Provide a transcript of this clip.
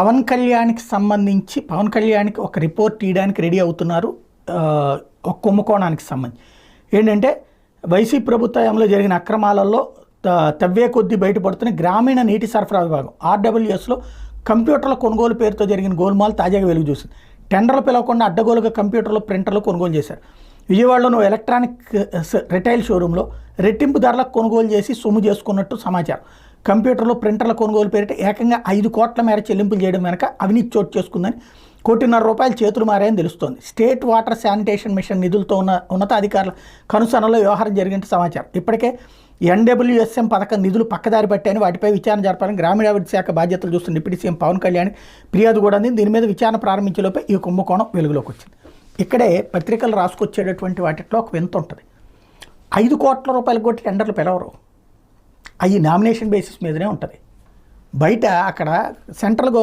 పవన్ కళ్యాణ్కి సంబంధించి పవన్ కళ్యాణ్కి ఒక రిపోర్ట్ తీయడానికి రెడీ అవుతున్నారు ఒక కుంభకోణానికి సంబంధించి. ఏంటంటే వైసీపీ ప్రభుత్వంలో జరిగిన అక్రమాలలో తవ్వే కొద్దీ బయటపడుతున్న గ్రామీణ నీటి సరఫరా విభాగం ఆర్డబ్ల్యూఎస్లో కంప్యూటర్ల కొనుగోలు పేరుతో జరిగిన గోల్మాల్ తాజాగా వెలుగు చూసింది. టెండర్లు పిలవకుండా అడ్డగోలుగా కంప్యూటర్లు ప్రింటర్లు కొనుగోలు చేశారు. విజయవాడలోని ఎలక్ట్రానిక్ రిటైల్ షోరూంలో రెట్టింపు ధరలకు కొనుగోలు చేసి సొమ్ము చేసుకున్నట్టు సమాచారం. కంప్యూటర్లు ప్రింటర్ల కొనుగోలు పేరిట ఏకంగా ఐదు కోట్ల మేర చెల్లింపులు చేయడం వెనక అవినీతి చోటు చేసుకుందని కోటిన్నర రూపాయలు చేతులు మారాయని తెలుస్తోంది. స్టేట్ వాటర్ శానిటేషన్ మిషన్ నిధులతో ఉన్న ఉన్నతాధికారుల కనుసనలో వ్యవహారం జరిగిన సమాచారం. ఇప్పటికే ఎన్డబ్ల్యూఎస్ఎం పథకం నిధులు పక్కదారి పట్టాయని వాటిపై విచారణ జరపాలని గ్రామీణాభివృద్ధి శాఖ బాధ్యతలు చూస్తున్న డిప్యూటీ సీఎం పవన్ కళ్యాణ్ ఫిర్యాదు కూడా అంది దీని మీద విచారణ ప్రారంభించేలోపే ఈ కుంభకోణం వెలుగులోకి వచ్చింది. ఇక్కడే పత్రికలు రాసుకొచ్చేటటువంటి వాటిలో ఒక వింత ఉంటుంది. ఐదు కోట్ల రూపాయలు కొట్టి టెండర్లు పిలవరు. అవి నామినేషన్ బేసిస్ మీదనే ఉంటుంది. బయట అక్కడ సెంట్రల్ గవర్నమెంట్